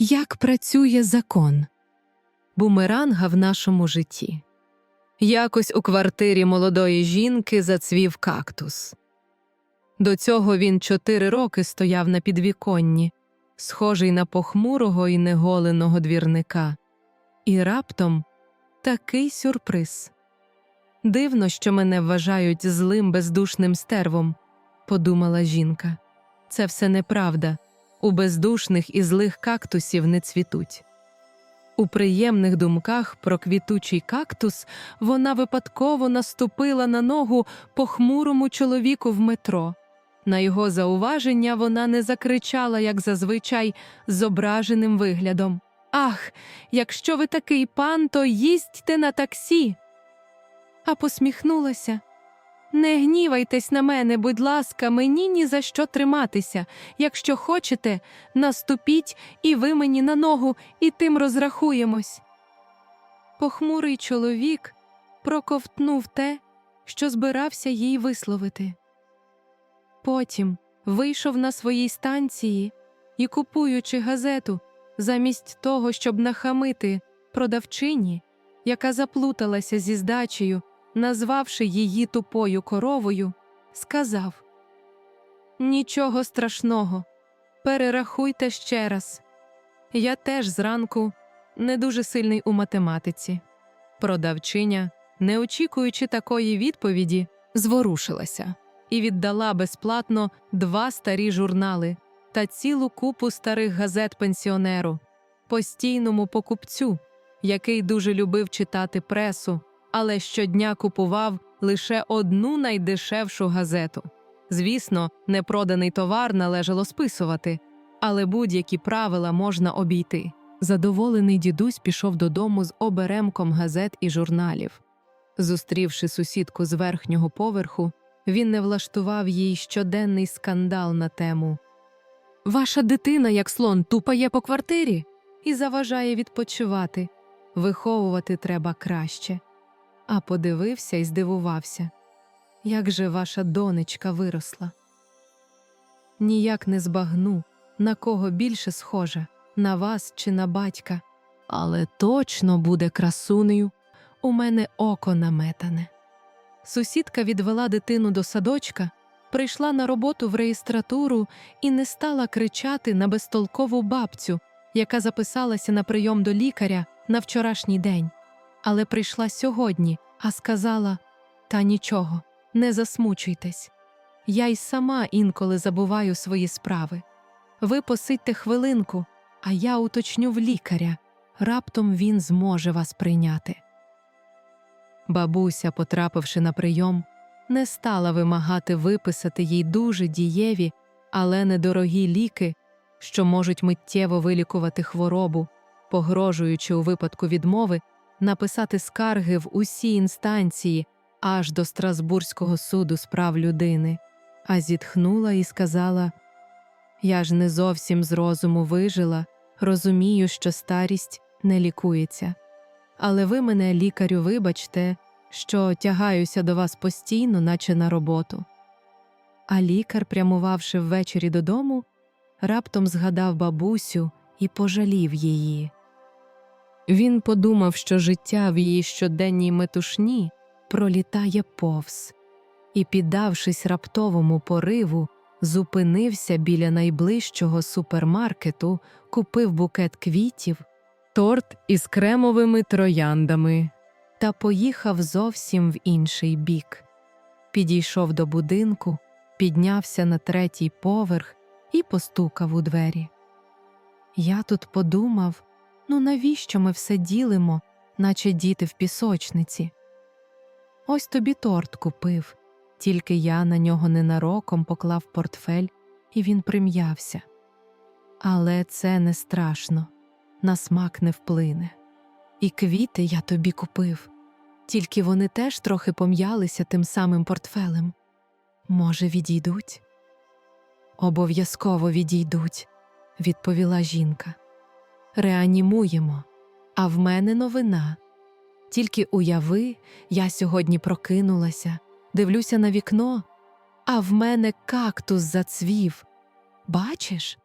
Як працює закон бумеранга в нашому житті? Якось у квартирі молодої жінки зацвів кактус. До цього він чотири роки стояв на підвіконні, схожий на похмурого і неголеного двірника. І раптом такий сюрприз. Дивно, що мене вважають злим бездушним стервом, подумала жінка. Це все неправда. У бездушних і злих кактусів не цвітуть. У приємних думках про квітучий кактус вона випадково наступила на ногу похмурому чоловіку в метро. На його зауваження вона не закричала, як зазвичай, з ображеним виглядом Ах, якщо ви такий пан, то їздьте на таксі. А посміхнулася. Не гнівайтесь на мене, будь ласка, мені ні за що триматися. Якщо хочете, наступіть і ви мені на ногу, і тим розрахуємось. Похмурий чоловік проковтнув те, що збирався їй висловити. Потім вийшов на своїй станції і, купуючи газету, замість того, щоб нахамити продавчині, яка заплуталася зі здачею, назвавши її тупою коровою, сказав Нічого страшного, перерахуйте ще раз. Я теж зранку не дуже сильний у математиці. Продавчиня, не очікуючи такої відповіді, зворушилася і віддала безплатно два старі журнали та цілу купу старих газет пенсіонеру, постійному покупцю, який дуже любив читати пресу, але щодня купував лише одну найдешевшу газету. Звісно, непроданий товар належало списувати, але будь-які правила можна обійти. Задоволений дідусь пішов додому з оберемком газет і журналів. Зустрівши сусідку з верхнього поверху, він не влаштував їй щоденний скандал на тему Ваша дитина, як слон, тупає по квартирі і заважає відпочивати. Виховувати треба краще. А подивився і здивувався. Як же ваша донечка виросла? Ніяк не збагну, на кого більше схожа, на вас чи на батька, але точно буде красунею, у мене око наметане. Сусідка відвела дитину до садочка, прийшла на роботу в реєстратуру і не стала кричати на безтолкову бабцю, яка записалася на прийом до лікаря на вчорашній день, але прийшла сьогодні, а сказала: Та нічого, не засмучуйтесь. Я й сама інколи забуваю свої справи. Ви посидьте хвилинку, а я уточню в лікаря. Раптом він зможе вас прийняти. Бабуся, потрапивши на прийом, не стала вимагати виписати їй дуже дієві, але недорогі ліки, що можуть миттєво вилікувати хворобу, погрожуючи у випадку відмови написати скарги в усі інстанції аж до Страсбурзького суду з прав людини, а зітхнула і сказала: Я ж не зовсім з розуму вижила, розумію, що старість не лікується. Але ви мене, лікарю, вибачте, що тягаюся до вас постійно, наче на роботу. А лікар, прямувавши ввечері додому, раптом згадав бабусю і пожалів її. Він подумав, що життя в її щоденній метушні пролітає повз, і, піддавшись раптовому пориву, зупинився біля найближчого супермаркету, купив букет квітів, торт із кремовими трояндами та поїхав зовсім в інший бік. Підійшов до будинку, піднявся на третій поверх і постукав у двері. Я тут подумав ну навіщо ми все ділимо, наче діти в пісочниці? Ось тобі торт купив, тільки я на нього ненароком поклав портфель, і він прим'явся. Але це не страшно, на смак не вплине. І квіти я тобі купив, тільки вони теж трохи пом'ялися тим самим портфелем. Може, відійдуть? Обов'язково відійдуть, відповіла жінка. Реанімуємо, а в мене новина. Тільки уяви, я сьогодні прокинулася, дивлюся на вікно, а в мене кактус зацвів. Бачиш?